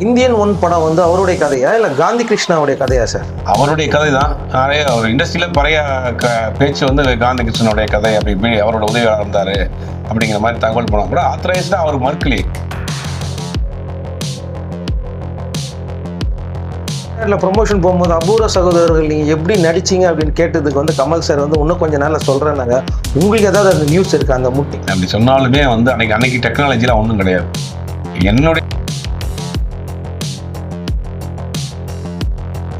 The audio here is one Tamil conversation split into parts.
இந்தியன் ஒன் படம் வந்து அவருடைய கதையா? இல்லை காந்தி கிருஷ்ணாவுடைய கதையா சார் அவருடைய கதை தான் நிறைய ஒரு இண்டஸ்ட்ரியில் பழைய க பேச்சு வந்து காந்தி கிருஷ்ணனுடைய கதை அப்படி இப்படி அவரோட உதவியாளர் இருந்தார் அப்படிங்கிற மாதிரி தகவல் போனால் கூட ஆத்தரைஸ்டாக அவர் மறுக்கலையே இல்லை ப்ரொமோஷன் போகும்போது அபூர்வ சகோதரர்கள் நீங்கள் எப்படி நடிச்சீங்க அப்படின்னு கேட்டதுக்கு வந்து கமல் சார் வந்து இன்னும் கொஞ்ச நாளில் சொல்கிறேன்னாங்க உங்களுக்கு ஏதாவது அந்த நியூஸ் இருக்கா அந்த முட்டி? அப்படி சொன்னாலுமே வந்து அன்னைக்கு அன்னைக்கு டெக்னாலஜிலாம் ஒன்றும் கிடையாது. என்னுடைய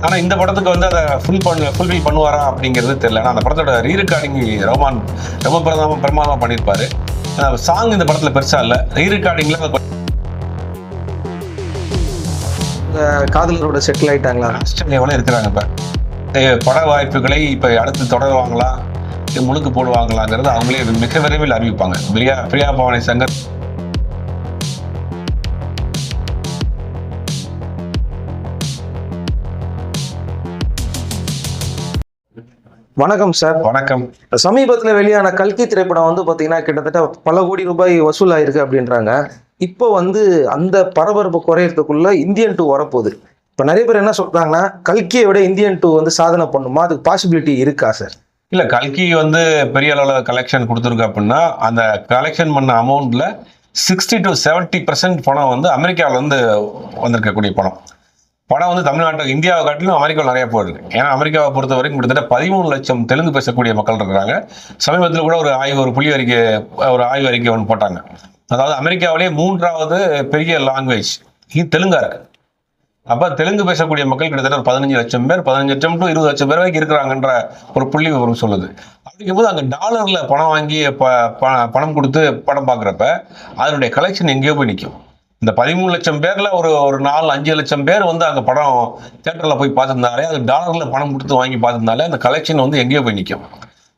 ஆனால் இந்த படத்துக்கு வந்து அதை ஃபுல் பண்ண ஃபுல்ஃபில் பண்ணுவாரா அப்படிங்கிறது தெரியல. ஆனால் அந்த படத்தோட ரீரெக்கார்டிங் ரஹ்மான் ரொம்ப பிரதம பிரமாதமாக பண்ணியிருப்பாரு. சாங் இந்த படத்தில் பெருசாக இல்லை. ரீரெக்கார்டிங்கில் இந்த காதலரோட செட்டில் ஆயிட்டாங்களா? ஆஸ்திரேலியாவில் இருக்கிறாங்க இப்போ. பட வாய்ப்புகளை இப்போ அடுத்து தொடருவாங்களா? முழுக்கு போடுவாங்களாங்கிறது அவங்களே மிக விரைவில் அறிவிப்பாங்க. பிரியா பிரியா பவானி சங்கர் வணக்கம் சார் வணக்கம். சமீபத்தில் வெளியான கல்கி திரைப்படம் வந்து பார்த்தீங்கன்னா கிட்டத்தட்ட பல கோடி ரூபாய் வசூலாயிருக்கு அப்படின்றாங்க. இப்போ வந்து அந்த பரபரப்பு குறையறதுக்குள்ள இந்தியன் டூ வரப்போகுது. இப்போ நிறைய பேர் என்ன சொல்றாங்கன்னா கல்கியை விட இந்தியன் டூ வந்து சாதனை பண்ணுமா? அதுக்கு பாசிபிலிட்டி இருக்கா சார் இல்ல கல்கி வந்து பெரிய அளவில் கலெக்ஷன் கொடுத்துருக்கு அப்படின்னா அந்த கலெக்ஷன் பண்ண அமௌண்ட்ல சிக்ஸ்டி டு செவன்ட்டி பர்சன்ட் பணம் வந்து அமெரிக்காவுல இருந்து வந்திருக்கக்கூடிய பணம். பணம் வந்து தமிழ்நாட்டு இந்தியாவை காட்டிலும் அமெரிக்காவில் நிறைய போகுது. ஏன்னா அமெரிக்காவை பொறுத்த வரைக்கும் கிட்டத்தட்ட பதிமூணு லட்சம் தெலுங்கு பேசக்கூடிய மக்கள் இருக்கிறாங்க. சமீபத்தில் கூட ஒரு ஆய்வு ஒரு புள்ளி அறிக்கை ஒரு ஆய்வு அறிக்கை ஒன்று போட்டாங்க. அதாவது அமெரிக்காவிலேயே மூன்றாவது பெரிய லாங்குவேஜ் இது தெலுங்கா இருக்கு. அப்போ தெலுங்கு பேசக்கூடிய மக்கள் கிட்டத்தட்ட ஒரு பதினஞ்சு லட்சம் பேர் பதினஞ்சு லட்சம் டு இருபது லட்சம் பேர் வரைக்கும் இருக்கிறாங்கன்ற ஒரு புள்ளி விவரம் சொல்லுது. அப்படிங்கும்போது அங்கே டாலரில் பணம் வாங்கி ப- ப- பணம் கொடுத்து படம் பார்க்குறப்ப அதனுடைய கலெக்ஷன் எங்கேயோ போய் நிற்கும் இந்த பதிமூணு லட்சம் பேர்ல ஒரு ஒரு நாலு அஞ்சு லட்சம் பேர் வந்து அங்க படம் தேட்டரில் போய் பார்த்திருந்தாலே அது டாலர்ல பணம் கொடுத்து வாங்கி பார்த்திருந்தாலே அந்த கலெக்ஷன் வந்து எங்கேயோ போய் நிற்கும்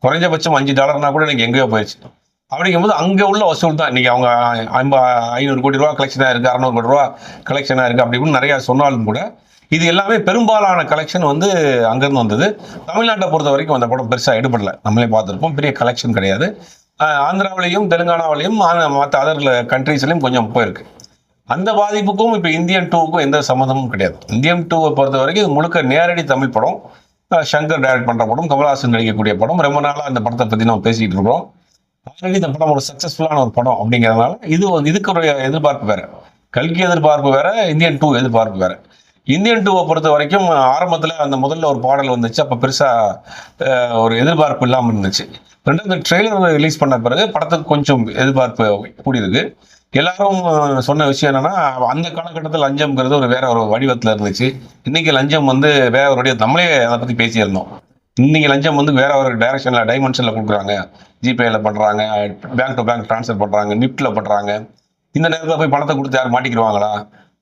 குறைஞ்சபட்சம் அஞ்சு டாலர்னா கூட எனக்கு எங்கேயோ போயிடுச்சு அப்படிங்கும்போது அங்கே உள்ள வசூல் தான். இன்றைக்கி அவங்க ஐம்ப ஐநூறு கோடி ரூபா கலெக்ஷனாக இருக்குது அறநூறு கோடி ரூபா கலெக்ஷனாக இருக்குது அப்படி இப்படின்னு நிறையா சொன்னாலும் கூட இது எல்லாமே பெரும்பாலான கலெக்ஷன் வந்து அங்கேருந்து வந்தது. தமிழ்நாட்டை பொறுத்த வரைக்கும் அந்த படம் பெருசாக எடுபடலை. நம்மளே பார்த்துருப்போம். பெரிய கலெக்ஷன் கிடையாது. ஆந்திராவிலையும் தெலுங்கானாவிலையும் மற்ற அதர் கண்ட்ரீஸ்லையும் கொஞ்சம் போயிருக்கு. அந்த பாதிப்புக்கும் இப்போ இந்தியன் டூவுக்கும் எந்த சம்மந்தமும் கிடையாது. இந்தியன் டூவை பொறுத்த வரைக்கும் இது முழுக்க நேரடி தமிழ் படம். சங்கர் டைரக்ட் பண்ணுற படம் கமல்ஹாசன் நடிக்கக்கூடிய படம். ரொம்ப நாளாக அந்த படத்தை பற்றி நம்ம பேசிக்கிட்டு இருக்கிறோம். ஆல்ரெடி இந்த படம் ஒரு சக்ஸஸ்ஃபுல்லான ஒரு படம் அப்படிங்கிறதுனால இது வந்து இதுக்கு எதிர்பார்ப்பு வேற. கல்கி எதிர்பார்ப்பு வேற இந்தியன் டூ எதிர்பார்ப்பு வேற. இந்தியன் டூவை பொறுத்த வரைக்கும் ஆரம்பத்தில் அந்த முதல்ல ஒரு பாடல் வந்துச்சு. அப்போ பெருசாக ஒரு எதிர்பார்ப்பு இல்லாமல் இருந்துச்சு. ரெண்டாவது ட்ரெய்லர் ரிலீஸ் பண்ண பிறகு படத்துக்கு கொஞ்சம் எதிர்பார்ப்பு கூடியிருக்கு. எல்லாரும் சொன்ன விஷயம் என்னன்னா அந்த காலகட்டத்தில் லஞ்சம்ங்கிறது ஒரு வேற ஒரு வடிவத்தில் இருந்துச்சு. இன்னைக்கு லஞ்சம் வந்து வேற ஒரு வடிவம் நம்மளே அதை பற்றி பேசியிருந்தோம். இன்னைக்கு லஞ்சம் வந்து வேற ஒரு டைரக்ஷன்ல டைமென்ஷன்ல கொடுக்குறாங்க. ஜிபேல பண்றாங்க பேங்க் டு பேங்க் ட்ரான்ஸ்ஃபர் பண்றாங்க நிப்ட்ல பண்றாங்க. இந்த நேரத்தில் போய் பணத்தை கொடுத்து யாரும் மாட்டிக்கிடுவாங்களா?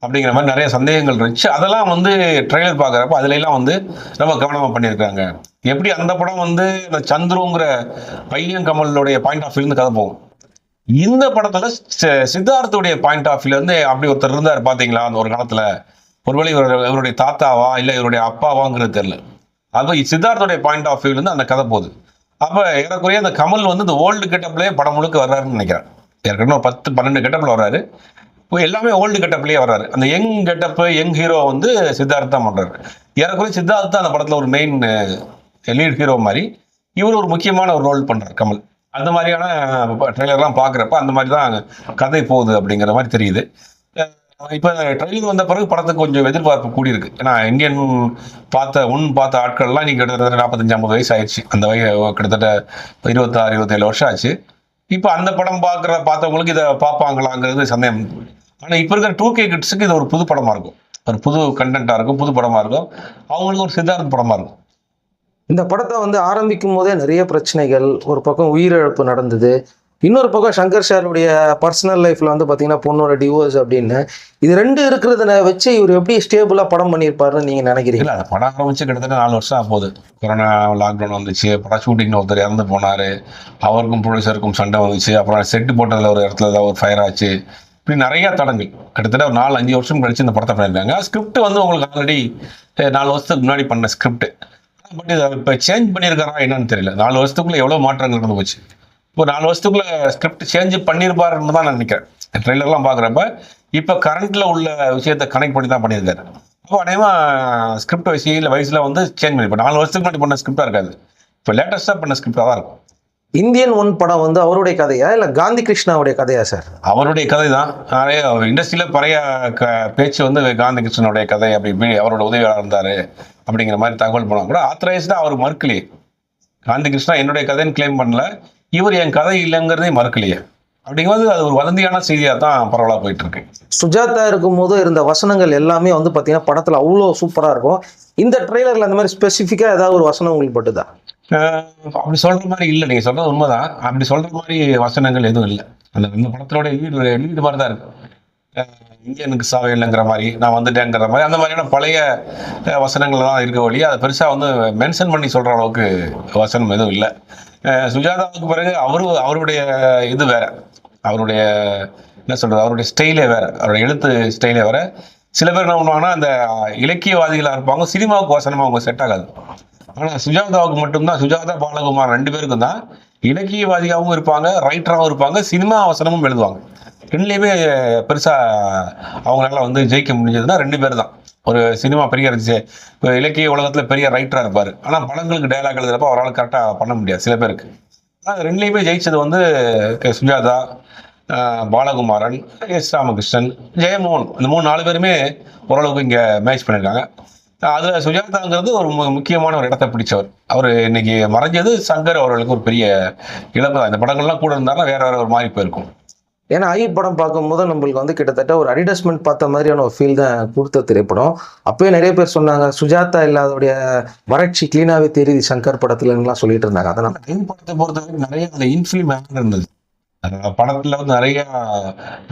அப்படிங்கிற மாதிரி நிறைய சந்தேகங்கள் இருந்துச்சு. அதெல்லாம் வந்து ட்ரெய்லர் பார்க்குறப்ப அதுல எல்லாம் வந்து ரொம்ப கவனமாக பண்ணியிருக்காங்க. எப்படி அந்த படம் வந்து இந்த சந்துருங்கிற பையன் கமலுடைய பாயிண்ட் ஆஃப் வியூலேருந்து கதை போகும். இந்த படத்துல சித்தார்த்துடைய பாயிண்ட் ஆஃப் இருந்து அப்படி ஒருத்தர் இருந்தார் பாத்தீங்களா? அந்த ஒரு காலத்துல. ஒருவேளை இவர் இவருடைய தாத்தாவா இல்ல இவருடைய அப்பாவாங்கிறது தெரியல. அப்போ சித்தார்த்துடைய பாயிண்ட் ஆஃப் வியூல இருந்து அந்த கதை போகுது. அப்ப ஏறக்குறைய அந்த கமல் வந்து இந்த ஓல்டு கெட்டப்லயே படம் முழுக்க வர்றாருன்னு நினைக்கிறேன். ஏற்கனவே ஒரு பத்து பன்னெண்டு கெட்டப்ல வர்றாரு. இப்போ எல்லாமே ஓல்டு கெட்டப்லயே வர்றாரு. அந்த யங் கெட்டப் யங் ஹீரோ வந்து சித்தார்த் தான் பண்றாரு. ஏறக்குறைய சித்தார்த் தான் அந்த படத்துல ஒரு மெயின் லீட் ஹீரோ மாதிரி இவர் ஒரு முக்கியமான ஒரு ரோல் பண்றாரு கமல். அந்த மாதிரியான ட்ரெய்லர்லாம் பார்க்குறப்ப அந்த மாதிரி தான் கதை போகுது அப்படிங்கிற மாதிரி தெரியுது. இப்போ ட்ரெய்லர் வந்த பிறகு படத்துக்கு கொஞ்சம் எதிர்பார்ப்பு கூடியிருக்கு. ஏன்னா இந்தியன் பார்த்த உன் பார்த்த ஆட்கள்லாம் இன்றைக்கி கிட்டத்தட்ட நாற்பத்தஞ்சு ஐம்பது வயசு ஆயிடுச்சு. அந்த வய கிட்டத்தட்ட இருபத்தாறு இருபத்தேழு வருஷம் ஆச்சு. இப்போ அந்த படம் பார்க்குற பார்த்தவங்களுக்கு இதை பார்ப்பாங்களாங்கிறது சந்தேகம். ஆனால் இப்போ இருக்கிற டூ கே கிட்ஸுக்கு இது ஒரு புது படமாக இருக்கும். ஒரு புது கண்டென்ட்டாக இருக்கும் புது படமாக இருக்கும். அவங்களுக்கு ஒரு சித்தார்த்த படமாக இருக்கும். இந்த படத்தை வந்து ஆரம்பிக்கும் போதே நிறைய பிரச்சனைகள் ஒரு பக்கம் உயிரிழப்பு நடந்தது. இன்னொரு பக்கம் சங்கர் சாருடைய பர்சனல் லைஃப்ல வந்து பார்த்தீங்கன்னா பொண்ணோட டிவோர்ஸ் அப்படின்னு. இது ரெண்டு இருக்கிறத வச்சு இவர் எப்படி ஸ்டேபிளாக படம் பண்ணியிருப்பாருன்னு நீங்கள் நினைக்கிறீங்க? இல்ல படம் ஆரம்பிச்சு கிட்டத்தட்ட நாலு வருஷம் ஆக போகுது கொரோனா லாக்டவுன் வந்துச்சு. படம் ஷூட்டிங்னு ஒருத்தர் இறந்து போனாரு. அவருக்கும் ப்ரொடியூசருக்கும் சண்டை வந்துச்சு. அப்புறம் செட்டு போட்டதில் ஒரு இடத்துல ஏதாவது ஒரு ஃபயர் ஆச்சு. இப்படி நிறைய தடங்கள். கிட்டத்தட்ட ஒரு நாலு அஞ்சு வருஷம் கழிச்சு இந்த படத்தை பண்ணியிருக்காங்க. ஸ்கிரிப்ட் வந்து உங்களுக்கு ஆல்ரெடி நாலு வருஷத்துக்கு முன்னாடி பண்ண ஸ்கிரிப்ட் பட் இதை இப்போ சேஞ்ச் பண்ணியிருக்காரா என்னன்னு தெரியல. நாலு வருஷத்துக்குள்ள எவ்வளோ மாற்றங்கள் நடந்து போச்சு. இப்போ நாலு வருஷத்துக்குள்ள ஸ்கிரிப்ட் சேஞ்ச் பண்ணியிருப்பாருன்னு தான் நான் நினைக்கிறேன். ட்ரெய்லர்லாம் பார்க்குறப்ப இப்போ கரண்ட்ல உள்ள விஷயத்தை கனெக்ட் பண்ணி தான் பண்ணியிருக்காரு. அப்போ அநேகமா ஸ்கிரிப்ட் வயசு இல்லை வயசுல வந்து சேஞ்ச் பண்ணி இப்போ நாலு வருஷத்துக்கு முன்னாடி பண்ண ஸ்கிரிப்டாக இருக்காது. இப்போ லேட்டஸ்ட்டாக பண்ண ஸ்கிரிப்டாக தான் இருக்கும். இந்தியன் ஒன் படம் வந்து அவருடைய கதையா இல்ல காந்தி கிருஷ்ணாவுடைய கதையா சார் அவருடைய கதை தான். நிறைய இண்டஸ்ட்ரியில் பழைய க பேச்சு வந்து காந்தி கிருஷ்ணனுடைய கதை அப்படி இப்படி அவரோட உதவியாளர் இருந்தார். அப்படிங்கிற மாதிரி தகவல் போனால் கூட ஆத்தரைஸ்டாக அவர் மறுக்கலையே. காந்தி கிருஷ்ணா என்னுடைய கதைன்னு கிளைம் பண்ணல. இவர் என் கதை இல்லைங்கிறதே மறுக்கலையே. அப்படிங்கும்போது அது ஒரு வதந்தியான செய்தியாக தான் பரவலாக போயிட்டு இருக்கு சுஜாதா இருக்கும்போது இருந்த வசனங்கள் எல்லாமே வந்து பாத்தீங்கன்னா படத்துல அவ்வளோ சூப்பரா இருக்கும். இந்த ட்ரெய்லர்ல அந்த மாதிரி ஸ்பெசிஃபிக்கா ஏதாவது ஒரு வசனம் உங்களுக்கு பட்டுதா? அப்படி சொல்ற மாதிரி இல்லை. நீங்க சொல்றது உண்மைதான். அப்படி சொல்ற மாதிரி வசனங்கள் எதுவும் இல்லை. அந்த இந்த படத்தோட லீடு லீடு மாதிரி தான் இருக்கு. இங்கே இந்தியனுக்கு சாவை இல்லைங்கிற மாதிரி நான் வந்துட்டேங்கிற மாதிரி அந்த மாதிரியான பழைய வசனங்கள் தான் இருக்க வழி அதை பெருசாக வந்து மென்ஷன் பண்ணி சொல்ற அளவுக்கு வசனம் எதுவும் இல்லை. சுஜாதாவுக்கு பிறகு அவரு அவருடைய இது வேற. அவருடைய என்ன சொல்றது அவருடைய ஸ்டைலே வேற. அவருடைய எழுத்து ஸ்டைலே வேற. சில பேர் என்ன பண்ணுவாங்கன்னா அந்த இலக்கியவாதிகளாக இருப்பாங்க சினிமாவுக்கு வசனமாக அவங்க செட் ஆகாது. ஆனா சுஜாதாவுக்கு மட்டும்தான் சுஜாதா பாலகுமார் ரெண்டு பேருக்கும் தான் இலக்கியவாதியாகவும் இருப்பாங்க ரைட்டராகவும் இருப்பாங்க சினிமா அவசரமும் எழுதுவாங்க. ரெண்டுலேயுமே பெருசாக அவங்களால வந்து ஜெயிக்க முடிஞ்சதுன்னா ரெண்டு பேர் தான் ஒரு சினிமா பெரிய ரசி- இலக்கிய உலகத்தில் பெரிய ரைட்டராக இருப்பார். ஆனால் படங்களுக்கு டைலாக் எழுதுறப்ப அவரால் கரெக்டாக பண்ண முடியாது சில பேருக்கு. ஆனால் ரெண்டுலேயுமே ஜெயிச்சது வந்து க- சுஜாதா பாலகுமாரன் எஸ். ராமகிருஷ்ணன் ஜெயமோகன். இந்த மூணு நாலு பேருமே ஓரளவுக்கு இங்கே மேட்ச் பண்ணியிருக்காங்க அதில் சுஜாதாங்கிறது ஒரு முக்கியமான ஒரு இடத்தை பிடிச்சவர். அவர் இன்னைக்கு மறைஞ்சது சங்கர் அவர்களுக்கு ஒரு பெரிய இழப்பு தான். இந்த படங்கள்லாம் கூட இருந்தாருன்னா வேற வேற ஒரு மாதிரி போயிருக்கும். ஏன்னா ஐ படம் பார்க்கும்போது நம்மளுக்கு வந்து கிட்டத்தட்ட ஒரு அட்வர்டைஸ்மெண்ட் பார்த்த மாதிரியான ஒரு ஃபீல் தான் கொடுத்த திரைப்படம். அப்பயே நிறைய பேர் சொன்னாங்க சுஜாதா இல்லாதோடைய வறட்சி கிளீனாவே தெரியுது சங்கர் படத்துலலாம் சொல்லிட்டு இருந்தாங்க. அதனால டைம் படத்தை பொறுத்த வரைக்கும் நிறைய அந்த இன்ஃபிலிம் இருந்தது. படத்துல வந்து நிறைய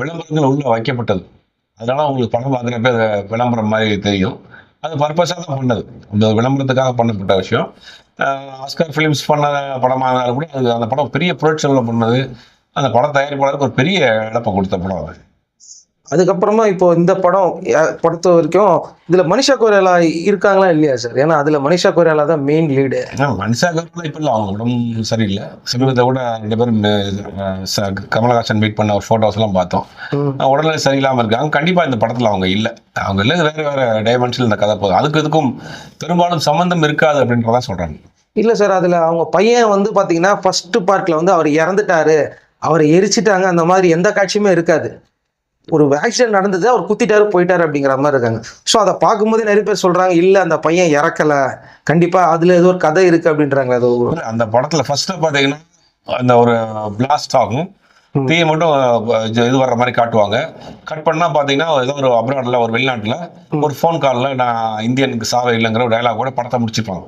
விளம்பரங்கள் உள்ள வைக்கப்பட்டது. அதனால உங்களுக்கு படம் பார்க்குறப்ப விளம்பரம் மாதிரி தெரியும். அது பர்பஸாக தான் பண்ணது. இந்த விளம்பரத்துக்காக பண்ணப்பட்ட விஷயம். ஆஸ்கர் ஆஸ்கார் ஃபிலிம்ஸ் பண்ண படமாக இருந்தாலும் கூட அது அந்த படம் பெரிய புரட்சியில் பண்ணது. அந்த படம் தயாரிப்பாளருக்கு ஒரு பெரிய இழப்பை கொடுத்த படம் அது. அதுக்கப்புறமா இப்போ இந்த படம் பொறுத்த வரைக்கும் இதுல மனிஷா கொய்ராலா இருக்காங்களா இல்லையா சார் ஏன்னா அதுல மனிஷா கொய்ராலா தான் மெயின் லீடு மனுஷா கருப்பில் இப்போ இல்லை அவங்க உடம்பு சரியில்லை. சமீபத்தை கூட ரெண்டு பேரும் கமலஹாசன் மீட் பண்ண ஒரு ஃபோட்டோஸ் எல்லாம் பார்த்தோம். உடல்நிலை சரியில்லாமல் இருக்காங்க. கண்டிப்பாக இந்த படத்தில் அவங்க இல்லை. அவங்க இல்லை வேறு வேறு டைமென்ஷனில் இந்த கதை போகுது. அதுக்கு இதுக்கும் பெரும்பாலும் சம்மந்தம் இருக்காது அப்படின்றதான் சொல்கிறாங்க இல்ல சார் அதுல அவங்க பையன் வந்து பாத்தீங்கன்னா ஃபர்ஸ்ட் பார்ட்ல வந்து அவர் இறந்துட்டாரு. அவரை எரிச்சிட்டாங்க. அந்த மாதிரி எந்த காட்சியுமே இருக்காது. ஒரு ஆக்சிடென்ட் நடந்தது அவர் குத்திட்டாரு போயிட்டாரு அப்படிங்கிற மாதிரி இருக்காங்க. ஸோ அதை பார்க்கும்போதே நிறைய பேர் சொல்றாங்க இல்ல அந்த பையன் இறக்கல. கண்டிப்பா அதுல ஏதோ ஒரு கதை இருக்கு அப்படின்றாங்க அது அந்த படத்தில் ஃபர்ஸ்ட்டு பார்த்தீங்கன்னா அந்த ஒரு பிளாஸ்ட் ஆகும். தீயை மட்டும் இது வர்ற மாதிரி காட்டுவாங்க. கட் பண்ணால் பார்த்தீங்கன்னா ஏதோ ஒரு அப்ராடில் ஒரு வெளிநாட்டில் ஒரு ஃபோன் காலில் நான் இந்தியனுக்கு சாவை இல்லைங்கிற ஒரு டைலாக் கூட படத்தை முடிச்சிருப்பாங்க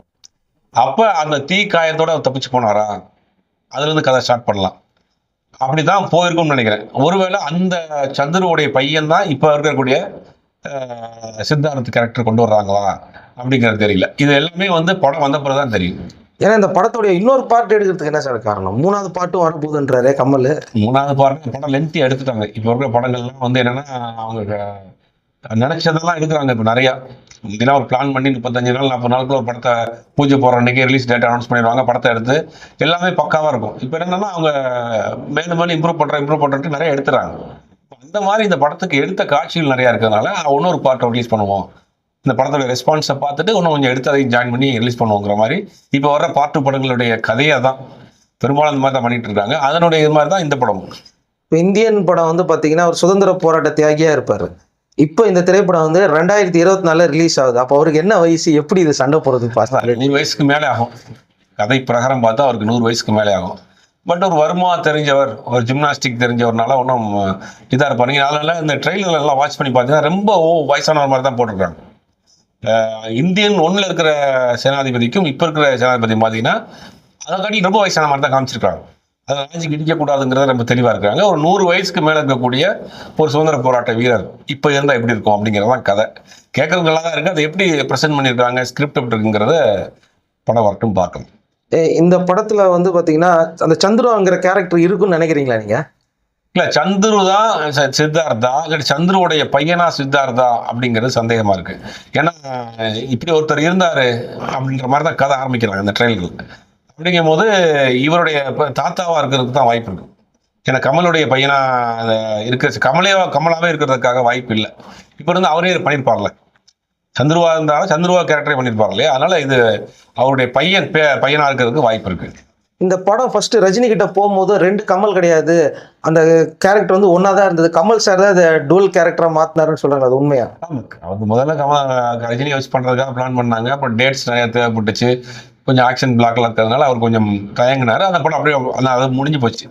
அப்போ அந்த தீ காயத்தோட அவர் தப்பிச்சு போனாரா? அதுலேருந்து கதை ஸ்டார்ட் பண்ணலாம். அப்படிதான் போயிருக்கும்னு நினைக்கிறேன். ஒருவேளை அந்த சந்துருவுடைய பையன் தான் இப்போ இருக்கக்கூடிய சித்தார்த் கேரக்டர் கொண்டு வர்றாங்களா அப்படிங்கிறது தெரியல. இது எல்லாமே வந்து படம் வந்த பிறகு தான் தெரியும். ஏன்னா இந்த படத்துடைய இன்னொரு பார்ட் எடுக்கிறதுக்கு என்ன சார் காரணம்? மூணாவது பாட்டும் வரப்போகுதுன்றாரு கமல் மூணாவது பாருங்க படம் லென்த்தி எடுத்துட்டாங்க. இப்போ இருக்கிற படங்கள்லாம் வந்து என்னன்னா அவங்க நினைச்சதெல்லாம் எடுக்கிறாங்க இப்போ நிறையா. முந்தினா ஒரு பிளான் பண்ணி முப்பத்தஞ்சு நாள் நாற்பது நாளுக்குள்ள ஒரு படத்தை பூஜை போடுற அன்னைக்கு ரிலீஸ் டேட் அனௌன்ஸ் பண்ணிடுவாங்க படத்தை எடுத்து. எல்லாமே பக்காவாக இருக்கும். இப்போ என்னன்னா அவங்க மேலும் மேலும் இம்ப்ரூவ் பண்ணுற இம்ப்ரூவ் பண்ணுறதுக்கு நிறைய எடுத்துறாங்க. அந்த மாதிரி இந்த படத்துக்கு எடுத்த காட்சிகள் நிறையா இருக்கிறதுனால இன்னொரு பார்ட்டை ரிலீஸ் பண்ணுவோம். இந்த படத்தோட ரெஸ்பான்ஸை பார்த்துட்டு இன்னும் கொஞ்சம் எடுத்து அதையும் ஜாயின் பண்ணி ரிலீஸ் பண்ணுவோங்கிற மாதிரி. இப்போ வர பார்ட் படங்களுடைய கதையை தான் பெரும்பாலும் இந்த மாதிரி தான் பண்ணிட்டு இருக்காங்க. அதனுடைய இது மாதிரி தான் இந்த படம் இப்போ இந்தியன் படம் வந்து பார்த்தீங்கன்னா ஒரு சுதந்திர போராட்ட தியாகியாக இருப்பார். இப்போ இந்த திரைப்படம் வந்து ரெண்டாயிரத்தி இருபத்தி நாலுல ரிலீஸ் ஆகுது. அப்போ அவருக்கு என்ன வயசு? எப்படி இது சண்டை போடுறது பார்த்தா நூறு வயசுக்கு மேலே ஆகும். கதை பிரகாரம் பார்த்தா அவருக்கு நூறு வயசுக்கு மேலே ஆகும். பட் ஒரு வருமா தெரிஞ்சவர் ஒரு ஜிம்னாஸ்டிக் தெரிஞ்சவர்னால ஒன்றும் இதாக இருப்பாருங்க அதனால இந்த ட்ரெயிலர் எல்லாம் வாட்ச் பண்ணி பார்த்தீங்கன்னா ரொம்ப ஓ வயசானவர் மாதிரி தான் போட்டிருக்காங்க. இந்தியன் ஒன்றில் இருக்கிற சேனாதிபதிக்கும் இப்போ இருக்கிற சேனாதிபதி பார்த்தீங்கன்னா அதை காட்டி ரொம்ப வயசான மாதிரி தான் காமிச்சிருக்காங்க. அதை லாஜிக் இடிக்கக்கூடாதுங்கிறத ரொம்ப தெளிவாக இருக்காங்க. ஒரு நூறு வயசுக்கு மேலே இருக்கக்கூடிய ஒரு சுதந்திர போராட்ட வீரர் இப்போ இருந்தால் எப்படி இருக்கும் அப்படிங்கிறது தான் கதை. கேட்கறதுக்கு நல்லா தான் இருக்குது அதை எப்படி ப்ரெசென்ட் பண்ணியிருக்காங்க? ஸ்கிரிப்ட் எப்படி இருக்குங்கிறத படம் வரட்டும் பார்க்கலாம். இந்த படத்துல வந்து பாத்தீங்கன்னா அந்த சந்துருங்கிற கேரக்டர் இருக்குன்னு நினைக்கிறீங்களா நீங்க? இல்ல சந்துரு தான் சித்தார்த்தா இல்லை சந்துருவுடைய பையனா சித்தார்த்தா அப்படிங்கிறது சந்தேகமா இருக்கு. ஏன்னா இப்படி ஒருத்தர் இருந்தாரு அப்படின்ற மாதிரி தான் கதை ஆரம்பிக்கிறாங்க இந்த ட்ரெயிலர்கள் அப்படிங்கும் போது இவருடைய தாத்தாவா இருக்கிறதுக்கு தான் வாய்ப்பு இருக்கு. ஏன்னா கமலுடைய பையனா அந்த இருக்க கமலே கமலாவே இருக்கிறதுக்காக வாய்ப்பு இல்லை. இப்போ இருந்து அவரே பண்ணியிருப்பார்ல சந்துருவா இருந்தாலும் சந்துருவா கேரக்டரே பண்ணியிருப்பார் இல்லையா? அதனால இது அவருடைய பையன் பையனா இருக்கிறதுக்கு வாய்ப்பு இருக்கு. இந்த படம் ஃபர்ஸ்ட் ரஜினி கிட்ட போகும்போது ரெண்டு கமல் கிடையாது. அந்த கேரக்டர் வந்து ஒன்றா தான் இருந்தது. கமல் சார் தான் அதை டுவல் கேரக்டரா மாத்தினாருன்னு சொல்றாங்க. அது உண்மையா? அவர் முதல்ல கமல் ரஜினி வச்சு பண்றதுக்காக பிளான் பண்ணாங்க. அப்புறம் டேட்ஸ் நிறைய தேவைப்பட்டுச்சு. கொஞ்சம் ஆக்ஷன் பிளாக்ல இருக்கிறதுனால அவர் கொஞ்சம் தயங்கினாரு. அந்த படம் அப்படியே அது முடிஞ்சு போச்சு.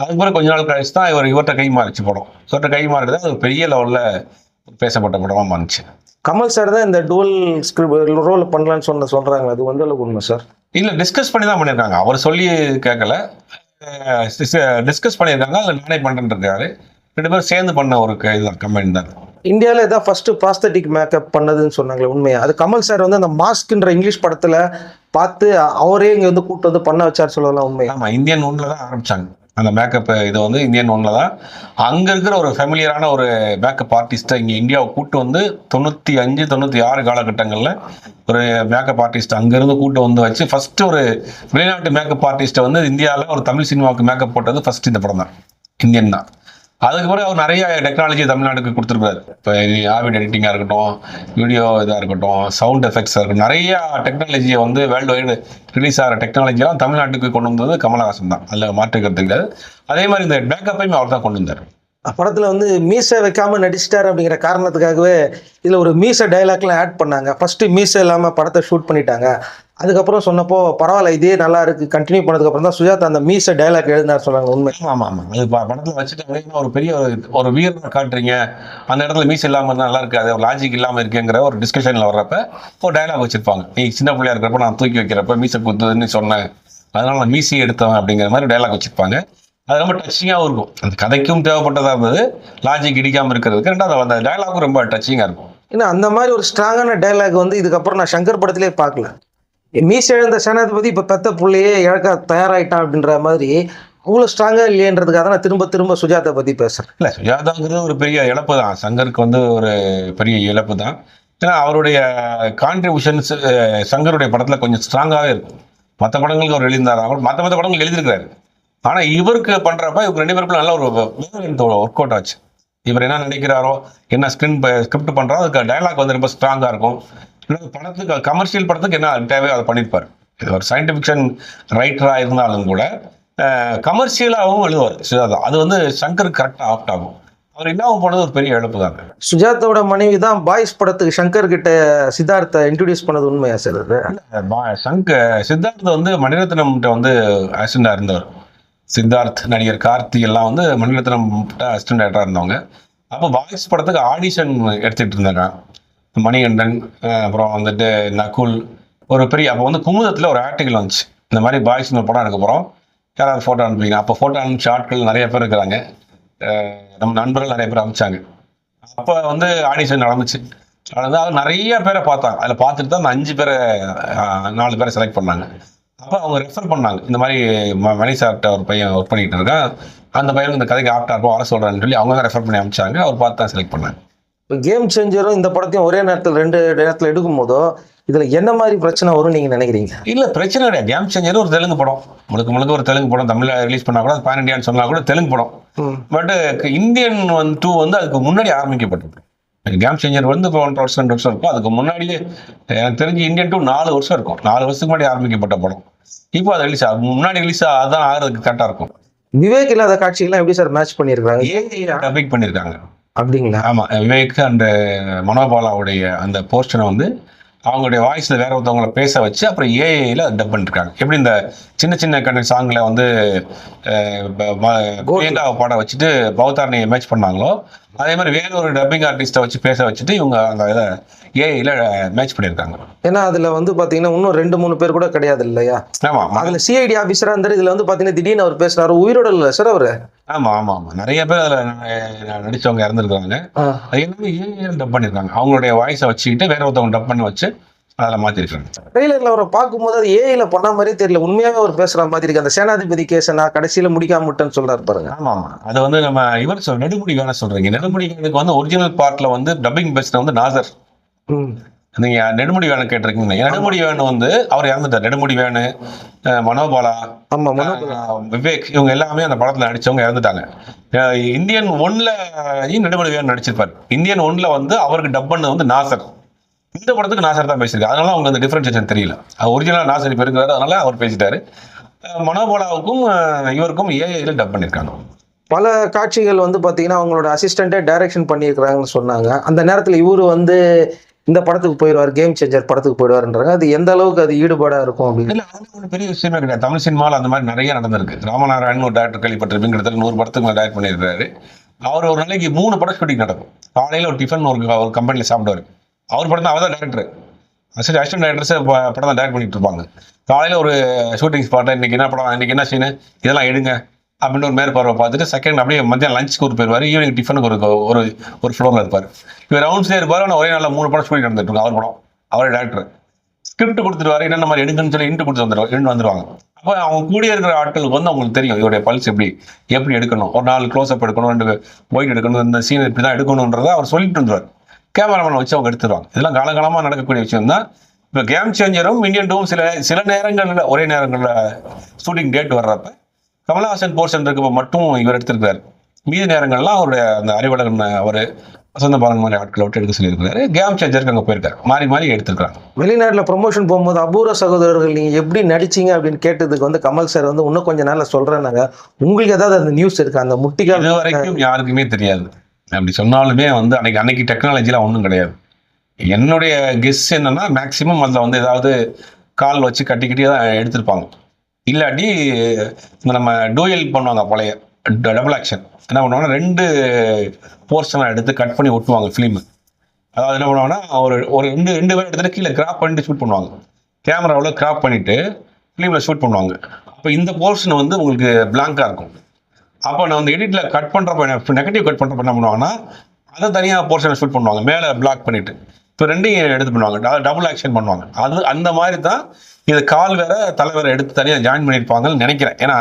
அதுக்கு பிறகு கொஞ்ச நாள் கழிச்சு தான் இவர் இவர்கிட்ட கை மாறிச்சு படம். இவர்கிட்ட கை மாறிட்டு அது பெரிய லெவல்ல பேசப்பட்ட படமா மாறிச்சு. கமல் சார் தான் இந்த ஸ்கிரிப்ட் ரோல் பண்ணலான்னு சொன்ன சொல்றாங்க அது வந்து அளவுக்கு உண்மை சார் இல்ல டிஸ்கஸ் பண்ணி தான் பண்ணியிருக்காங்க அவர் சொல்லி கேட்கல டிஸ்கஸ் பண்ணியிருக்காங்க அதில் நானே பண்ணுறேன் இருக்காரு. ரெண்டு பேரும் சேர்ந்து பண்ண ஒரு இதுதான் கம்பெனி தான். இந்தியாவில் இதான் ஃபஸ்ட்டு ப்ராஸ்தட்டிக் மேக்கப் பண்ணதுன்னு சொன்னாங்களே உண்மையா? அது கமல் சார் வந்து அந்த மாஸ்க்ன்ற இங்கிலீஷ் படத்தில் பார்த்து அவரே இங்கே வந்து கூட்டு வந்து பண்ண வச்சார் சொல்லலாம் உண்மை ஆமாம் இந்தியன் ஒன்றில் தான் ஆரம்பிச்சாங்க. அந்த மேக்கப் இது வந்து இந்தியன் ஒன்றில் தான். அங்கே இருக்கிற ஒரு ஃபெமிலியரான ஒரு மேக்கப் ஆர்டிஸ்ட்டை இங்கே இந்தியாவை கூட்டு வந்து தொண்ணூற்றி அஞ்சு தொண்ணூற்றி ஆறு காலகட்டங்களில் ஒரு மேக்கப் ஆர்டிஸ்ட் அங்கேருந்து கூட்டு வந்து வச்சு ஃபஸ்ட்டு ஒரு வெளிநாட்டு மேக்கப் ஆர்டிஸ்ட்டை வந்து இந்தியாவில் ஒரு தமிழ் சினிமாவுக்கு மேக்கப் போட்டது ஃபர்ஸ்ட் இந்த படம் தான். இந்தியன் தான். அதுக்கு பிறகு அவர் நிறைய டெக்னாலஜி தமிழ்நாட்டுக்கு கொடுத்துருக்காரு இப்போ ஆவிட் எடிட்டிங்காக இருக்கட்டும் வீடியோ இதாக இருக்கட்டும் சவுண்ட் எஃபெக்ட்ஸாக இருக்கட்டும் நிறைய டெக்னாலஜியை வந்து வேர்ல்டு வைடு ரிலீஸ் ஆகிற டெக்னாலஜியெல்லாம் தமிழ்நாட்டுக்கு கொண்டு வந்தது கமலஹாசன் தான். அதில் மாற்றுக்கிறது கிடையாது. அதே மாதிரி இந்த பேக்கப்பையும் அவர் தான் கொண்டு வந்தார். படத்தில் வந்து மீசை வைக்காமல் நடிச்சிட்டார் அப்படிங்கிற காரணத்துக்காகவே இதில் ஒரு மீசை டைலாக்லாம் ஆட் பண்ணாங்க. ஃபஸ்ட்டு மீசை இல்லாமல் படத்தை ஷூட் பண்ணிட்டாங்க. அதுக்கப்புறம் சொன்னப்போ பரவாயில்ல இதே நல்லா இருக்கு. கண்டினியூ பண்ணதுக்கு அப்புறம் தான் சுஜாதா அந்த மீசை டைலாக் எழுதினார் சொன்னாங்க உண்மை. ஆமாம் ஆமாம் அது படத்துல வச்சுட்டு ஒரு பெரிய ஒரு ஒரு வீரனை காட்டுறீங்க. அந்த இடத்துல மீஸ் இல்லாமல் இருந்தால் நல்லா இருக்காது. ஒரு லாஜிக் இல்லாமல் இருக்குங்கிற ஒரு டிஸ்கஷனில் வர்றப்ப ஒரு டயலாக் வச்சிருப்பாங்க. நீ சின்ன பிள்ளையா இருக்கிறப்ப நான் தூக்கி வைக்கிறப்ப மீசை குத்துதுன்னு சொன்னேன். அதனால நான் மீசி எடுத்தவன் அப்படிங்கிற மாதிரி டயலாக் வச்சிருப்பாங்க. அது ரொம்ப டச்சிங்காகவும் இருக்கும். அந்த கதைக்கும் தேவைப்பட்டதாக இருந்தது. லாஜிக் இடிக்காமல் இருக்கிறதுக்கு ரெண்டாவது அந்த டயலாகும் ரொம்ப டச்சிங்காக இருக்கும். ஏன்னா அந்த மாதிரி ஒரு ஸ்ட்ராங்கான டைலாக் வந்து இதுக்கப்புறம் நான் சங்கர் படத்திலே பார்க்கல. மீச எழுந்த சேனாதிபதி இப்போ பெத்த பிள்ளையே இழக்க தயாராயிட்டான் அப்படின்ற மாதிரி அவ்வளோ ஸ்ட்ராங்காக இல்லையன்றதுக்காக தான் நான் திரும்ப திரும்ப சுஜாதா பற்றி பேசுகிறேன் இல்லை சுஜாதாங்கிறது ஒரு பெரிய இழப்பு தான். சங்கருக்கு வந்து ஒரு பெரிய இழப்பு தான். ஏன்னா அவருடைய கான்ட்ரிபியூஷன்ஸ் சங்கருடைய படத்தில் கொஞ்சம் ஸ்ட்ராங்காகவே இருக்கும். மற்ற படங்களுக்கு அவர் எழுதியிருந்தார். மற்ற மற்ற படங்கள் எழுதியிருக்காரு ஆனால் இவருக்கு பண்ணுறப்ப இவங்க ரெண்டு பேருக்குள்ள நல்ல ஒரு ஒர்க் அவுட் ஆச்சு. இவர் என்ன நினைக்கிறாரோ என்ன ஸ்கிரீன் ஸ்கிரிப்ட் பண்ணுறோ அதுக்கு டயலாக் வந்து ரொம்ப ஸ்ட்ராங்காக இருக்கும். படத்துக்கு கமர்ஷியல் படத்துக்கு என்ன தேவையோ அதை பண்ணியிருப்பார். இது ஒரு சயின்ஸ் ஃபிக்ஷன் ரைட்டராக இருந்தாலும் கூட கமர்ஷியலாகவும் எழுதுவார். சுஜாதா. அது வந்து சங்கருக்கு கரெக்டாக ஆப்ட் ஆகும். அவர் இல்லாமல் போனது ஒரு பெரிய இழப்பு தாங்க சுஜாதாவோட மனைவி தான் பாய்ஸ் படத்துக்கு சங்கர் கிட்ட சித்தார்த்தை இன்ட்ரடியூஸ் பண்ணது உண்மையா சார் அது பா- சங்க சித்தார்த் வந்து மணிரத்னம்கிட்ட வந்து அசிஸ்டண்டாக இருந்தவர் சித்தார்த் நடிகர் கார்த்தி எல்லாம் வந்து மணிரத்னம் அசிஸ்டன்ட் டேரக்டராக இருந்தவங்க. அப்போ பாய்ஸ் படத்துக்கு ஆடிஷன் எடுத்துகிட்டு இருந்தாங்க. மணிகண்டன் அப்புறம் வந்துட்டு நகுல் ஒரு பெரிய அப்போ வந்து குமுதத்தில் ஒரு ஆர்டிகல் வந்துச்சு. இந்த மாதிரி பாய்ஸ்னு ஒரு படம் எடுக்க போகிறோம் யாராவது ஃபோட்டோ அனுப்புவீங்க அப்போ ஃபோட்டோ அனுப்பிச்ச ஆட்கள் நிறைய பேர் இருக்கிறாங்க. நம்ம நண்பர்கள் நிறைய பேர் அனுப்பிச்சாங்க. அப்போ வந்து ஆடிஷன் நடந்துச்சு. நடந்து அது நிறைய பேரை பார்த்தாங்க. அதில் பார்த்துட்டு தான் அந்த அஞ்சு பேரை நாலு பேரை செலக்ட் பண்ணாங்க. அப்போ அவங்க ரெஃபர் பண்ணாங்க. இந்த மாதிரி ம- மணி சார்கிட்ட ஒரு பையன் ஒர்க் பண்ணிட்டு இருக்கான். அந்த பையனுக்கு இந்த கதைக்கு ஆப்டா இருக்கும் வர சொல்கிறான்னு சொல்லி அவங்க தான் ரெஃபர் பண்ணி அனுப்பிச்சாங்க. அவர் பார்த்து தான் செலக்ட் பண்ணாங்க. இப்போ கேம் சேஞ்சரும் இந்த படத்தையும் ஒரே நேரத்தில் ரெண்டு நேரத்தில் எடுக்கும் போதோ இதில் என்ன மாதிரி பிரச்சனை வரும்னு நீங்கள் நினைக்கிறீங்க? இல்லை பிரச்சனை கிடையாது. கேம் சேஞ்சர் ஒரு தெலுங்கு படம். முழுக்க முழுக்க ஒரு தெலுங்கு படம். தமிழில் ரிலீஸ் பண்ணா கூட பேன் இண்டியான்னு சொன்னா கூட தெலுங்கு படம். பட் இந்தியன் வந்து டூ வந்து அதுக்கு முன்னாடி ஆரம்பிக்கப்பட்டிருக்கு. கேம் சேஞ்சர் வந்து இப்போ ஒன்றரை வருஷம் ரெண்டு வருஷம் இருக்கும். அதுக்கு முன்னாடியே எனக்கு தெரிஞ்சு இந்தியன் டூ நாலு வருஷம் இருக்கும். நாலு வருஷத்துக்கு முன்னாடி ஆரம்பிக்கப்பட்ட படம். இப்போ அது ரிலீஸ் ஆகும் முன்னாடி ரிலீஸ் அதான் ஆகிறதுக்கு கரெக்டாக இருக்கும். விவேக் இல்லாத காட்சிகள்லாம் எப்படி சார் மேட்ச் பண்ணியிருக்காங்க ஏஐ டப்பிங் பண்ணியிருக்காங்க. அப்படிங்களா? ஆமாம் விவேக் அண்ட் மனோபாலாவுடைய அந்த போர்ஷனை வந்து அவங்களுடைய வாய்ஸில் வேற ஒருத்தவங்கள பேச வச்சு அப்புறம் ஏஐயில் டப் பண்ணிருக்காங்க. எப்படி இந்த சின்ன சின்ன கண்ணு சாங்கில் வந்து பிரியங்காவை பாட வச்சுட்டு பௌத்தாரணியை மேட்ச் பண்ணாங்களோ அதே மாதிரி வேற ஒரு டப்பிங் ஆர்டிஸ்ட்டை வச்சு பேச வச்சுட்டு இவங்க அந்த இதை ஏஐயில் மேட்ச் பண்ணியிருக்காங்க. ஏன்னா அதில் வந்து பார்த்தீங்கன்னா இன்னும் ரெண்டு மூணு பேர் கூட கிடையாது இல்லையா? ஆமாம் அதில் சிஐடி ஆஃபீஸராக இருந்தார். இதில் வந்து பார்த்தீங்கன்னா திடீர்னு அவர் பேசுறாரு. உயிரோட இல்லை சார் அவர்? ஆமாம் ஆமாம் ஆமாம் நிறைய பேர் அதில் நடிச்சவங்க இறந்துருக்காங்க அது எல்லாமே ஏஐயில் டப் பண்ணியிருக்காங்க அவங்களுடைய வாய்ஸை வச்சுக்கிட்டு வேற ஒருத்தவங்க டப் பண்ணி வச்சு அதில் மாற்றிருக்காங்க ட்ரெய்லரில் அவரை பார்க்கும்போது அது ஏஐல பண்ண மாதிரியே தெரியல. உண்மையாகவே அவர் பேசுகிற மாதிரி இருக்கு. அந்த சேனாதிபதி கேஸை நான் கடைசியில் முடிக்காம விட்டேன்னு சொல்றாரு பாருங்க. ஆமா ஆமா. அது வந்து நம்ம இவர் சொல் நெடுமுடி வேணா சொல்றீங்க. நெடுமுடி வேணுக்கு வந்து ஒரிஜினல் பார்ட்ல வந்து டப்பிங் பெஸ்ட் வந்து நாசர். நீங்க நெடுமுடி வேணு கேட்டிருக்கீங்க நெடுமுடி வேணு வந்து அவர் இறந்துட்டார். நெடுமுடி வேணு மனோபாலா ஆமா மனோபல. விவேக் இவங்க எல்லாமே அந்த படத்துல நடிச்சவங்க இறந்துட்டாங்க. இந்தியன் ஒன்ல நெடுமுடி வேணு நடிச்சிருப்பார். இந்தியன் ஒன்ல வந்து அவருக்கு டப் பண்ணது வந்து நாசர். இந்த படத்துக்கு நாசர் தான் பேசியிருக்காரு. அதனால அவங்க அந்த டிஃபரன்சியேஷன் தெரியல. ஒரிஜினல் நாசர் இப்போ இருக்கிறாரு அதனால அவர் பேசிட்டாரு. மனோபாலாவுக்கும் இவருக்கும் ஏஐல டப் பண்ணியிருக்காங்க. பல காட்சிகள் வந்து பாத்தீங்கன்னா அவங்களோட அசிஸ்டண்டே டைரக்ஷன் பண்ணியிருக்கிறாங்கன்னு சொன்னாங்க. அந்த நேரத்துல இவரு வந்து இந்த படத்துக்கு போயிடுவார் கேம் சேஞ்சர் படத்துக்கு போயிடுவாருன்றாங்க. அது எந்த அளவுக்கு அது ஈடுபாடா இருக்கும் அப்படின்னு. இல்ல ஒரு ஒன்றும் பெரிய விஷயமே கிடையாது. தமிழ் சினிமாவில் அந்த மாதிரி நிறைய நடந்திருக்கு. ராமநாராயணன் ஒரு டேரக்டர் கேள்விப்பட்டிருப்பீங்க கிட்டத்தட்ட நூறு படத்துக்கு மேலே பண்ணியிருக்காரு. அவர் ஒரு நாளைக்கு மூணு படம் ஷூட்டிங் நடக்கும். காலையில் ஒரு டிஃபன் ஒரு ஒரு கம்பெனியில் சாப்பிடுவார். அவர் படம் தான் அவர் தான் டேரக்டர் அசிஸ்ட் அசிஸ்டன்ட் டேரக்டர்ஸ் படம் தான் டேரக்ட் பண்ணிட்டு இருப்பாங்க. காலையில் ஒரு ஷூட்டிங் ஸ்பாட்டில் இன்னைக்கு என்ன படம் இன்னைக்கு என்ன சீனு இதெல்லாம் எடுங்க. அப்படின்னு ஒரு மேற்பார்வை பார்த்துட்டு செகண்ட் அப்படியே மத்தியானம் லஞ்சுக்கு ஒரு போயிருவார் ஈவினிங் டிஃபனுக்கு ஒரு ஒரு ஒரு ஃப்ளோரில் இருப்பார். இவர் ரவுண்ட்ஸ்லேயே இருப்பார் ஆனால் ஒரே நாளில் மூணு படம் ஷூட்டிங் நடந்துட்டு இருக்கும் அவர் படம். அவரே டேரக்டர் ஸ்கிரிப்ட் கொடுத்துருவாரு என்னென்ன மாதிரி எடுங்கன்னு சொல்லி இன்ட்டு கொடுத்து வந்துடுவாங்க இன்ட்டு வந்துருவாங்க. அப்போ அவங்க கூடிய இருக்கிற ஆட்களுக்கு வந்து அவங்களுக்கு தெரியும் இவருடைய பல்ஸ் எப்படி எப்படி எடுக்கணும். ஒரு நாலு க்ளோஸ் அப் எடுக்கணும் ரெண்டு ஒயிட் எடுக்கணும் இந்த சீன் இப்படி தான் எடுக்கணுன்றதை அவர் சொல்லிட்டு வந்துருவார் கேமராமேன் வச்சு அவங்க எடுத்துருவாங்க. இதெல்லாம் காலகாலமாக நடக்கக்கூடிய விஷயம் தான் இப்போ கேம் சேஞ்சரும் இந்தியன் டூவும் சில சில நேரங்களில் ஒரே நேரங்களில் ஷூட்டிங் டேட் வர்றப்ப கமலஹாசன் போர்ஷன் இருக்கப்ப மட்டும் இவர் எடுத்திருக்காரு மீதி நேரங்கள்லாம் அவருடைய அந்த அறிவழகன் அவர் வசந்த பாலன் மாதிரி ஆட்களை விட்டு எடுக்க சொல்லியிருக்காரு கேம் சேஞ்சருக்கு அங்கே போயிருக்காரு. மாறி மாறி எடுத்திருக்காங்க வெளிநாட்டுல ப்ரொமோஷன் போகும்போது அபூர்வ சகோதரர்கள் நீங்க எப்படி நடிச்சீங்க அப்படின்னு கேட்டதுக்கு வந்து கமல் சார் வந்து இன்னும் கொஞ்ச நாள்ல சொல்றேன்னாங்க. உங்களுக்கு ஏதாவது அந்த நியூஸ் இருக்கு? அந்த முட்டிக்கால் இது வரைக்கும் யாருக்குமே தெரியாது. அப்படி சொன்னாலுமே வந்து அன்னைக்கு அன்னைக்கு டெக்னாலஜிலாம் ஒன்றும் கிடையாது. என்னுடைய கெஸ் என்னன்னா மேக்சிமம் அதில் வந்து ஏதாவது கால் வச்சு கட்டிக்கிட்டே தான் எடுத்திருப்பாங்க. இல்லாட்டி இந்த நம்ம டூயல் பண்ணுவாங்க பழைய டபுள் ஆக்ஷன் என்ன பண்ணுவாங்கன்னா ரெண்டு போர்ஷனாக எடுத்து கட் பண்ணி ஒட்டுவாங்க ஃபிலிமு அதாவது என்ன பண்ணுவாங்கன்னா ஒரு ஒரு ரெண்டு ரெண்டு பேர் எடுத்துட்டு கீழே கிராப் பண்ணிட்டு ஷூட் பண்ணுவாங்க. கேமராவில் கிராப் பண்ணிட்டு ஃபிலிமில் ஷூட் பண்ணுவாங்க. அப்போ இந்த போர்ஷன் வந்து உங்களுக்கு பிளாங்காக இருக்கும். அப்போ நான் வந்து எடிட்டில் கட் பண்ணுறப்ப நெகட்டிவ் கட் பண்ணுறப்ப என்ன பண்ணுவாங்கன்னா அதை தனியாக போர்ஷனை ஷூட் பண்ணுவாங்க. மேலே பிளாக் பண்ணிவிட்டு இப்போ ரெண்டையும் எடுத்து பண்ணுவாங்க. டபுள் ஆக்ஷன் பண்ணுவாங்க. அது அந்த மாதிரி தான் இது கால் வேற தலை வேற எடுத்து தனியாக ஜாயின் பண்ணியிருப்பாங்கன்னு நினைக்கிறேன். ஏன்னா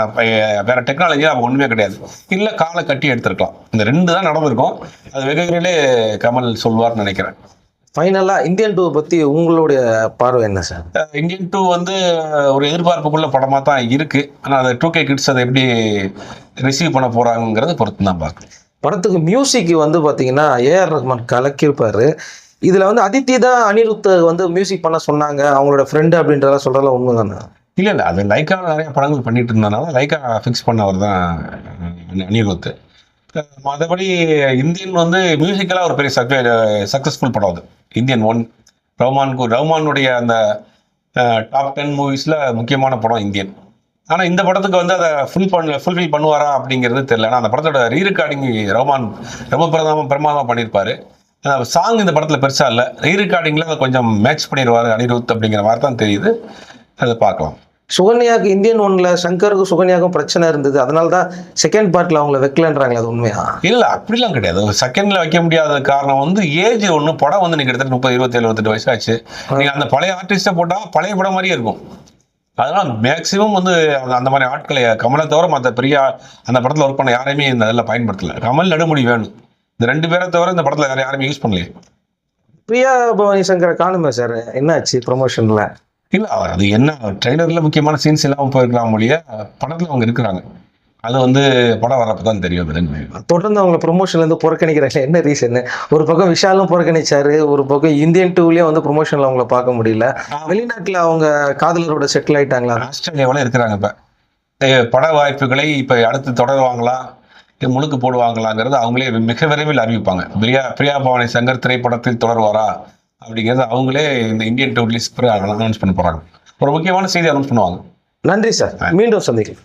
வேற டெக்னாலஜி அப்போ ஒன்றுமே கிடையாது. இல்லை காலை கட்டி எடுத்திருக்கலாம். இந்த ரெண்டு தான் நடந்திருக்கும். அது வெகு விரைவிலே கமல் சொல்வார்னு நினைக்கிறேன். ஃபைனலா இந்தியன் டூ பத்தி உங்களுடைய பார்வை என்ன சார் இந்தியன் டூ வந்து ஒரு எதிர்பார்ப்புக்குள்ள படமாக தான் இருக்கு. ஆனால் அது டூ கே கிட்ஸ் அதை எப்படி ரிசீவ் பண்ண போறாங்கிறத பொறுத்து தான் பார்க்கணும். படத்துக்கு மியூசிக் வந்து பாத்தீங்கன்னா ஏஆர் ரஹ்மான் கலக்கியிருப்பாரு. இதுல வந்து அதித்தி தான் அனிருத் வந்து மியூசிக் பண்ண சொன்னாங்க. அவங்களோட ஃப்ரெண்டு அப்படின்றதெல்லாம் சொல்றதெல்லாம் உண்மைதானே? இல்லை இல்லை. அது லைக்கா நிறைய படங்கள் பண்ணிட்டு இருந்தனால லைக்கா ஃபிக்ஸ் பண்ணவர் தான் அனிருத். மற்றபடி இந்தியன் வந்து மியூசிக்கலாக ஒரு பெரிய சக்ஸஸ்ஃபுல் படம் அது. இந்தியன் ஒன் ரவுமான்கு ரவுமானுடைய அந்த டாப் டென் மூவிஸில் முக்கியமான படம் இந்தியன். ஆனால் இந்த படத்துக்கு வந்து அதை ஃபுல் பண்ண ஃபுல்ஃபில் பண்ணுவாரா அப்படிங்கிறது தெரியல. ஆனால் அந்த படத்தோட ரீரெக்கார்டிங் ரவுமான் ரொம்ப பிரதம பிரமாதமாக பண்ணியிருப்பாரு. சாங் இந்த படத்தில் பெருசாக இல்லை. ரீ ரெக்கார்டிங்கில் கொஞ்சம் மேட்ச் பண்ணிடுவார் அனிருத் அப்படிங்கிற மாதிரி தான் தெரியுது. அதை பார்க்கலாம். சுகன்யாக்கு இந்தியன் ஒன்ல சங்கருக்கும் சுகன்யாக்கும் பிரச்சனை இருந்தது. அதனால தான் செகண்ட் பார்ட்ல அவங்கள வைக்கலன்றாங்களே அது உண்மையா? இல்லை அப்படிலாம் கிடையாது. செகண்ட்ல வைக்க முடியாத காரணம் வந்து ஏஜ் ஒன்று படம் வந்து நீங்க கிட்டத்தட்ட முப்பது இருபத்தேழு இருபத்தெட்டு வயசாச்சு. நீங்க அந்த பழைய ஆர்டிஸ்ட்டை போட்டால் பழைய படம் மாதிரியே இருக்கும். அதனால மேக்சிமம் வந்து அந்த- மாதிரி ஆட்களை கமலை தவிர மற்ற பெரிய அந்த படத்தில் ஒர்க் பண்ண யாரையுமே இந்த இதில் பயன்படுத்தல. கமல் நடுமுடி வேணும். இந்த ரெண்டு பேரை தவிர இந்த படத்தில் வேற யாருமே யூஸ் பண்ணலையே. பிரியா பவானி சங்கரை காணுமே சார் என்னாச்சு ப்ரொமோஷன்ல இல்லை அது என்ன ட்ரெய்லரில் முக்கியமான சீன்ஸ் இல்லாமல் போயிருக்கலாம் மொழிய படத்தில் அவங்க இருக்கிறாங்க. அது வந்து படம் வரப்போ தான் தெரியும் தொடர்ந்து அவங்கள ப்ரொமோஷன்ல இருந்து புறக்கணிக்கிறாங்க என்ன ரீசன் ஒரு பக்கம் விஷாலும் புறக்கணிச்சாரு ஒரு பக்கம் இந்தியன் டூலயே வந்து ப்ரொமோஷன்ல அவங்கள பார்க்க முடியல. வெளிநாட்டுல அவங்க காதலரோட செட்டில் ஆயிட்டாங்களா? ஆஸ்திரேலியாவில் இருக்கிறாங்க இப்போ. பட வாய்ப்புகளை இப்போ அடுத்து தொடருவாங்களா? முழுக்கு போடுவாங்களாங்கிறது அவங்களே மிக விரைவில் அறிவிப்பாங்க. பிரியா பிரியா பவானி சங்கர் திரைப்படத்தில் தொடருவாரா? அப்படிங்கிறது அவங்களே இந்த இந்தியன் டூ லிஸ்ட் அனௌன்ஸ் பண்ண போகிறாங்க ஒரு முக்கியமான செய்தி அனௌன்ஸ் பண்ணுவாங்க. நன்றி சார். மீண்டும் சந்திக்கலாம்.